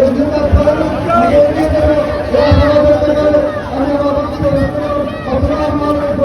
Gözüm atlarım,